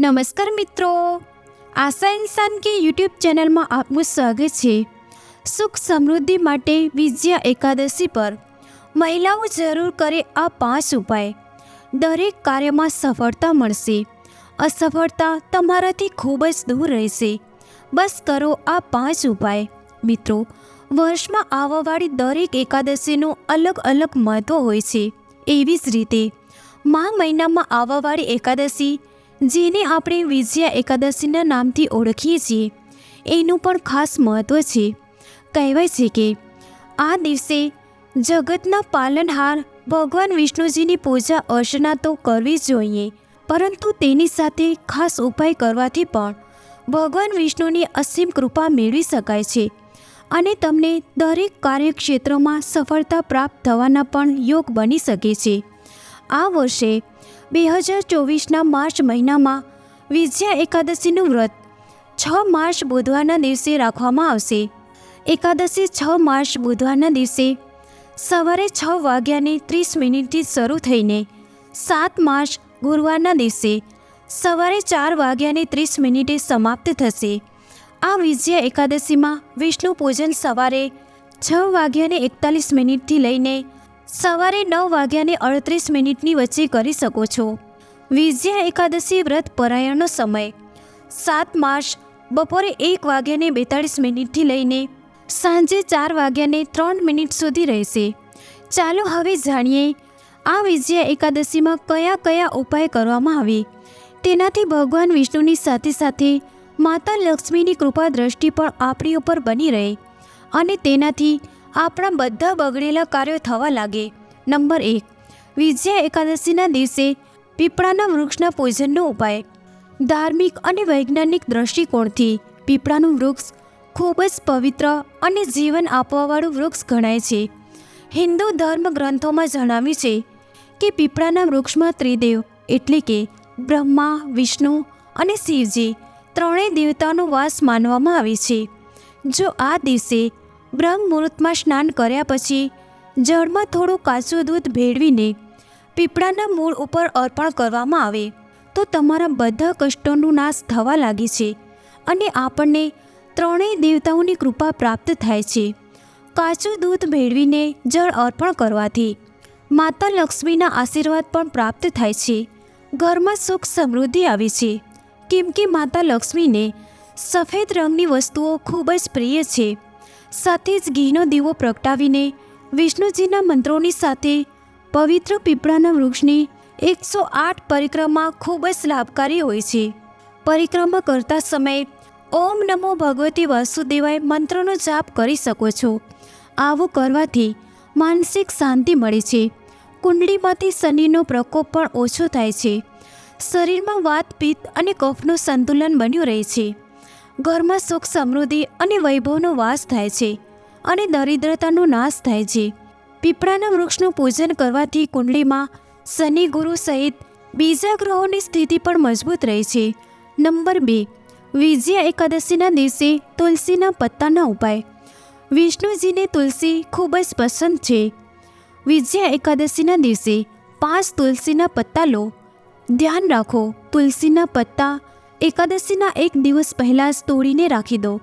નમસ્કાર મિત્રો. આશા ઇન્સાન કે યુટ્યુબ ચેનલમાં આપનું સ્વાગત છે. સુખ સમૃદ્ધિ માટે વિજયા એકાદશી પર મહિલાઓ જરૂર કરે આ પાંચ ઉપાય. દરેક કાર્યમાં સફળતા મળશે. અસફળતા તમારાથી ખૂબ જ દૂર રહેશે. બસ કરો આ પાંચ ઉપાય. મિત્રો, વર્ષમાં આવવાવાળી દરેક એકાદશીનું અલગ અલગ મહત્ત્વ હોય છે. એવી જ રીતે, મા મહિનામાં આવવાવાળી એકાદશી જેને આપણે વિજયા એકાદશીના નામથી ઓળખીએ છીએ. એનું પણ ખાસ મહત્ત્વ છે. કહેવાય છે કે, આ દિવસે જગતના પાલનહાર ભગવાન વિષ્ણુજીની પૂજા અર્ચના તો કરવી જોઈએ, પરંતુ તેની સાથે ખાસ ઉપાય કરવાથી પણ ભગવાન વિષ્ણુની અસીમ કૃપા મેળવી શકાય છે અને તમને દરેક કાર્યક્ષેત્રમાં સફળતા પ્રાપ્ત થવાના પણ યોગ બની શકે છે. આ વર્ષે બે હજાર ચોવીસના માર્ચ મહિનામાં વિજયા એકાદશીનું વ્રત છ માર્ચ બુધવારના દિવસે રાખવામાં આવશે. એકાદશી છ માર્ચ બુધવારના દિવસે સવારે છ વાગ્યાને ત્રીસ મિનિટથી શરૂ થઈને સાત માર્ચ ગુરુવારના દિવસે સવારે ચાર વાગ્યાને ત્રીસ મિનિટે સમાપ્ત થશે. આ વિજયા એકાદશીમાં વિષ્ણુ પૂજન સવારે છ વાગ્યાને એકતાલીસ મિનિટથી લઈને સવારે નવ વાગ્યાને અડત્રીસ મિનિટની વચ્ચે કરી શકો છો. વિજયા એકાદશી વ્રત પરાયણનો સમય. સાત માર્ચ, બપોરે એક વાગ્યાને બેતાળીસ મિનિટથી લઈને સાંજે ચાર વાગ્યાને ત્રણ મિનિટ સુધી રહેશે. ચાલો હવે જાણીએ, આ વિજયા એકાદશીમાં કયા કયા ઉપાય કરવામાં આવે? તેનાથી ભગવાન વિષ્ણુની સાથે સાથે માતા લક્ષ્મીની કૃપા દ્રષ્ટિ પણ આપણી ઉપર બની રહે અને તેનાથી આપણા બધા બગડેલા કાર્યો થવા લાગે. નંબર એક, વિજયા એકાદશીના દિવસે પીપળાના વૃક્ષના પૂજનનો ઉપાય. ધાર્મિક અને વૈજ્ઞાનિક દ્રષ્ટિકોણથી પીપળાનું વૃક્ષ ખૂબ જ પવિત્ર અને જીવન આપવાવાળું વૃક્ષ ગણાય છે. હિન્દુ ધર્મ ગ્રંથોમાં જણાવ્યું છે કે પીપળાના વૃક્ષમાં ત્રિદેવ એટલે કે બ્રહ્મા, વિષ્ણુ અને શિવજી ત્રણેય દેવતાનો વાસ માનવામાં આવે છે. જો આ દિવસે બ્રહ્મ મુહૂર્તમાં સ્નાન કર્યા પછી જળમાં થોડું કાચું દૂધ ભેળવીને પીપળાના મૂળ ઉપર અર્પણ કરવામાં આવે, તો તમારા બધા કષ્ટોનો નાશ થવા લાગે છે અને આપણને ત્રણેય દેવતાઓની કૃપા પ્રાપ્ત થાય છે. કાચું દૂધ ભેળવીને જળ અર્પણ કરવાથી માતા લક્ષ્મીના આશીર્વાદ પણ પ્રાપ્ત થાય છે. ઘરમાં સુખ સમૃદ્ધિ આવે છે. કેમ કે માતા લક્ષ્મીને સફેદ રંગની વસ્તુઓ ખૂબ જ પ્રિય છે. સાથે જ ઘીનો દીવો પ્રગટાવીને વિષ્ણુજીના મંત્રોની સાથે પવિત્ર પીપળાના વૃક્ષની એકસો આઠ પરિક્રમા ખૂબ જ લાભકારી હોય છે. પરિક્રમા કરતા સમયે ઓમ નમો ભગવતી વાસુદેવાય મંત્રનો જાપ કરી શકો છો. આવું કરવાથી માનસિક શાંતિ મળે છે. કુંડળીમાંથી શનિનો પ્રકોપ પણ ઓછો થાય છે. શરીરમાં વાત પિત્ત અને કફનું સંતુલન બન્યું રહે છે. ઘરમાં સુખ સમૃદ્ધિ અને વૈભવનો વાસ થાય છે અને દરિદ્રતાનો નાશ થાય છે. પીપળાના વૃક્ષનું પૂજન કરવાથી કુંડલીમાં શનિ ગુરુ સહિત બીજા ગ્રહોની સ્થિતિ પણ મજબૂત રહે છે. નંબર બે, વિજયા એકાદશીના દિવસે તુલસીના પત્તાના ઉપાય. વિષ્ણુજીને તુલસી ખૂબ જ પસંદ છે. વિજયા એકાદશીના દિવસે પાંચ તુલસીના પત્તા લો. ધ્યાન રાખો, તુલસીના પત્તા એકાદશીના એક દિવસ પહેલાં જ તોડીને રાખી દો.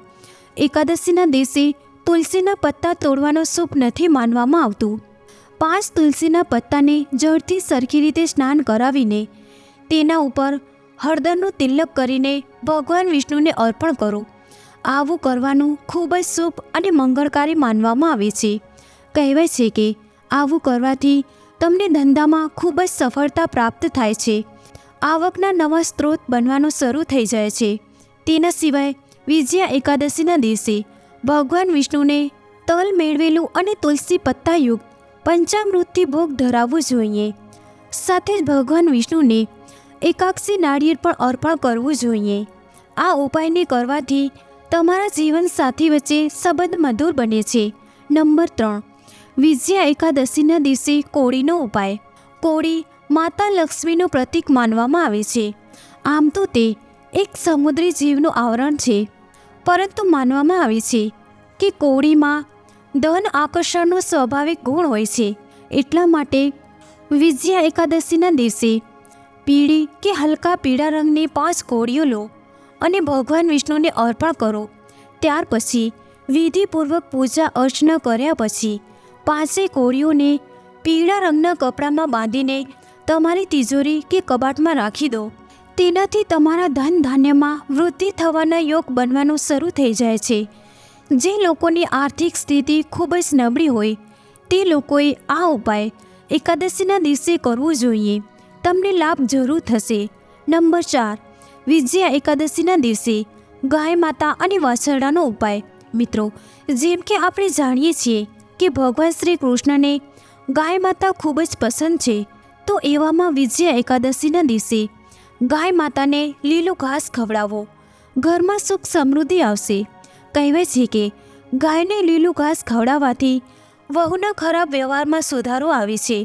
એકાદશીના દિવસે તુલસીના પત્તા તોડવાનો શુભ નથી માનવામાં આવતું. પાંચ તુલસીના પત્તાને જળથી સરખી રીતે સ્નાન કરાવીને તેના ઉપર હળદરનું તિલક કરીને ભગવાન વિષ્ણુને અર્પણ કરો. આવું કરવાનું ખૂબ જ શુભ અને મંગળકારી માનવામાં આવે છે. કહેવાય છે કે આવું કરવાથી તમને ધંધામાં ખૂબ જ સફળતા પ્રાપ્ત થાય છે. આવકના નવા સ્ત્રોત બનવાનો શરૂ થઈ જાય છે. તેના સિવાય વિજયા એકાદશીના દિવસે ભગવાન વિષ્ણુને તલ મેળવેલું અને તુલસી પત્તાયુક્ત પંચામૃતથી ભોગ ધરાવવું જોઈએ. સાથે જ ભગવાન વિષ્ણુને એકાક્ષી નાળિયેર પણ અર્પણ કરવું જોઈએ. આ ઉપાયને કરવાથી તમારા જીવન સાથી વચ્ચે સંબંધ મધુર બને છે. નંબર ત્રણ. વિજયા એકાદશીના દિવસે કોળીનો ઉપાય. કોળી માતા લક્ષ્મીનું પ્રતીક માનવામાં આવે છે. આમ તો તે એક સમુદ્રી જીવનું આવરણ છે. પરંતુ માનવામાં આવે છે કે કોળીમાં ધન આકર્ષણનો સ્વાભાવિક ગુણ હોય છે. એટલા માટે વિજયા એકાદશીના દિવસે પીળી કે હલકા પીળા રંગની પાંચ કોળીઓ લો અને ભગવાન વિષ્ણુને અર્પણ કરો. ત્યાર પછી વિધિપૂર્વક પૂજા અર્ચના કર્યા પછી પાંચે કોળીઓને પીળા રંગના કપડામાં બાંધીને તમારી તિજોરી કે કબાટમાં રાખી દો. તેનાથી તમારા ધન ધાન્યમાં વૃદ્ધિ થવાના યોગ બનવાનું શરૂ થઈ જાય છે. જે લોકોની આર્થિક સ્થિતિ ખૂબ જ નબળી હોય, તે લોકોએ આ ઉપાય એકાદશીના દિવસે કરવું જોઈએ. તમને લાભ જરૂર થશે. નંબર ચાર, વિજયા એકાદશીના દિવસે ગાય માતા અને વાછરડાનો ઉપાય. મિત્રો, જેમ કે આપણે જાણીએ છીએ કે ભગવાન શ્રી કૃષ્ણને ગાય માતા ખૂબ જ પસંદ છે તો એવામાં વિજયા એકાદશીના દિવસે ગાય માતાને લીલો ઘાસ ખવડાવો. ઘરમાં સુખ સમૃદ્ધિ આવશે. કહેવાય છે કે ગાયને લીલું ઘાસ ખવડાવવાથી વહુના ખરાબ વ્યવહારમાં સુધારો આવે છે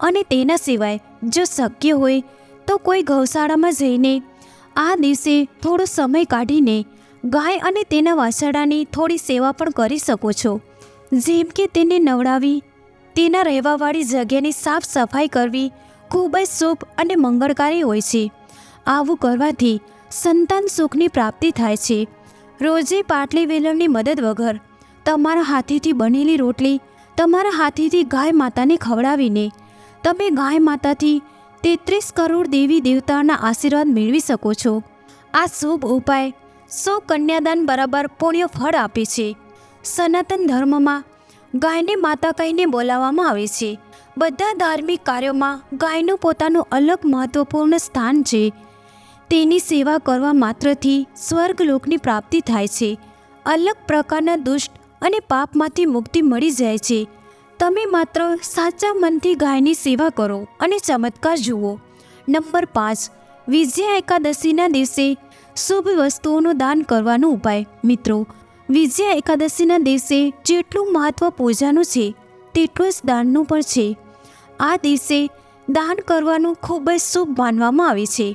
અને તેના સિવાય જો શક્ય હોય તો કોઈ ગૌશાળામાં જઈને આ દિવસે થોડો સમય કાઢીને ગાય અને તેના વાછરડાની થોડી સેવા પણ કરી શકો છો. જેમ કે તેને નવડાવી, તેના રહેવાવાળી જગ્યાની સાફ સફાઈ કરવી ખૂબ જ શુભ અને મંગળકારી હોય છે. આવું કરવાથી સંતાન સુખની પ્રાપ્તિ થાય છે. રોજે પાટલી વેલણની મદદ વગર તમારા હાથેથી બનેલી રોટલી, તમારા હાથેથી ગાય માતાને ખવડાવીને તમે ગાય માતાથી તેત્રીસ કરોડ દેવી દેવતાના આશીર્વાદ મેળવી શકો છો. આ શુભ ઉપાય સો કન્યાદાન બરાબર પુણ્ય ફળ આપે છે. સનાતન ધર્મમાં ગાયને માતા કહીને બોલાવવામાં આવે છે. બધા ધાર્મિક કાર્યોમાં ગાયનું પોતાનું અલગ મહત્વપૂર્ણ સ્થાન છે. તેની સેવા કરવા માત્રથી સ્વર્ગલોકની પ્રાપ્તિ થાય છે. અલગ પ્રકારના દુષ્ટ અને પાપમાંથી મુક્તિ મળી જાય છે. તમે માત્ર સાચા મનથી ગાયની સેવા કરો અને ચમત્કાર જુઓ. નંબર પાંચ, વિજયા એકાદશીના દિવસે શુભ વસ્તુઓનું દાન કરવાનો ઉપાય. મિત્રો, વિજયા એકાદશીના દિવસે જેટલું મહત્વ પૂજાનું છે, તેટલું જ દાનનું પણ છે. આ દિવસે દાન કરવાનું ખૂબ જ શુભ માનવામાં આવે છે.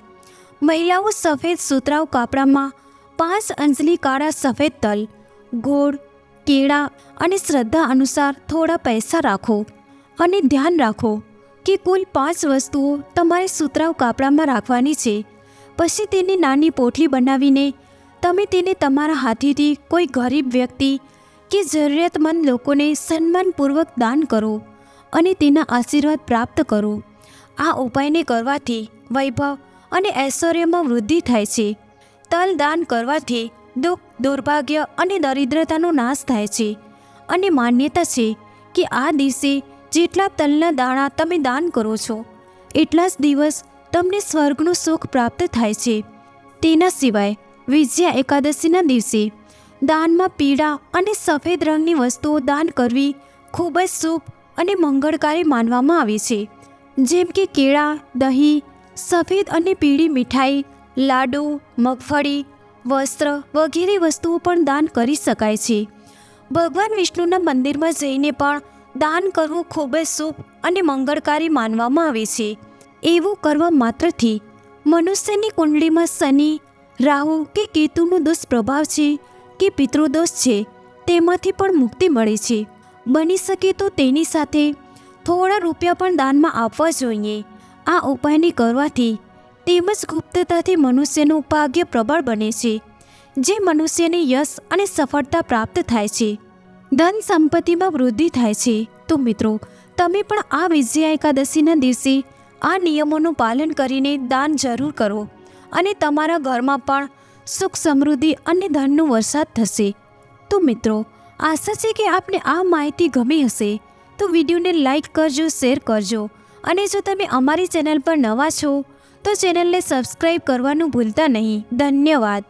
મહિલાઓ સફેદ સુતરાઉ કાપડામાં પાંચ અંજલી કાળા સફેદ તલ, ગોળ, કેળા અને શ્રદ્ધા અનુસાર થોડા પૈસા રાખો અને ધ્યાન રાખો કે કુલ પાંચ વસ્તુઓ તમારે સુતરાઉ કાપડામાં રાખવાની છે. પછી તેની નાની પોટલી બનાવીને તમે તેને તમારા હાથેથી કોઈ ગરીબ વ્યક્તિ કે જરૂરિયાતમંદ લોકોને સન્માનપૂર્વક દાન કરો. અને તેના આશીર્વાદ પ્રાપ્ત કરો. આ ઉપાયને કરવાથી વૈભવ અને ઐશ્વર્યમાં વૃદ્ધિ થાય છે. તલ દાન કરવાથી દુઃખ, દુર્ભાગ્ય અને દરિદ્રતાનો નાશ થાય છે. અને માન્યતા છે કે આ દિવસે જેટલા તલના દાણા તમે દાન કરો છો, એટલા જ દિવસ તમને સ્વર્ગનું સુખ પ્રાપ્ત થાય છે. તેના સિવાય વિજયા એકાદશીના દિવસે દાનમાં પીળા અને સફેદ રંગની વસ્તુઓ દાન કરવી ખૂબ જ શુભ અને મંગળકારી માનવામાં આવે છે. જેમ કે કેળા, દહીં, સફેદ અને પીળી મીઠાઈ, લાડુ, મગફળી, વસ્ત્ર વગેરે વસ્તુઓ પણ દાન કરી શકાય છે. ભગવાન વિષ્ણુના મંદિરમાં જઈને પણ દાન કરવું ખૂબ જ શુભ અને મંગળકારી માનવામાં આવે છે. એવું કરવા માત્રથી મનુષ્યની કુંડળીમાં શનિ, રાહુ કે કેતુનો દુષ્પ્રભાવ છે કે પિતૃદોષ છે, તેમાંથી પણ મુક્તિ મળે છે. બની શકે તો તેની સાથે થોડા રૂપિયા પણ દાનમાં આપવા જોઈએ. આ ઉપાયને કરવાથી તેમજ ગુપ્તતાથી મનુષ્યનું ભાગ્ય પ્રબળ બને છે, જે મનુષ્યને યશ અને સફળતા પ્રાપ્ત થાય છે. ધન સંપત્તિમાં વૃદ્ધિ થાય છે. તો મિત્રો, તમે પણ આ વિજયા એકાદશીના દિવસે આ નિયમોનું પાલન કરીને દાન જરૂર કરો અને તમારા ઘરમાં પણ સુખ સમૃદ્ધિ અને ધનનો વરસાદ થશે. તો મિત્રો આશા છે કે આપને આ માહિતી ગમી હશે. તો વિડીયોને લાઇક કરજો, શેર કરજો અને જો તમે અમારી ચેનલ પર નવા છો, તો ચેનલને સબસ્ક્રાઈબ કરવાનું ભૂલતા નહીં. ધન્યવાદ.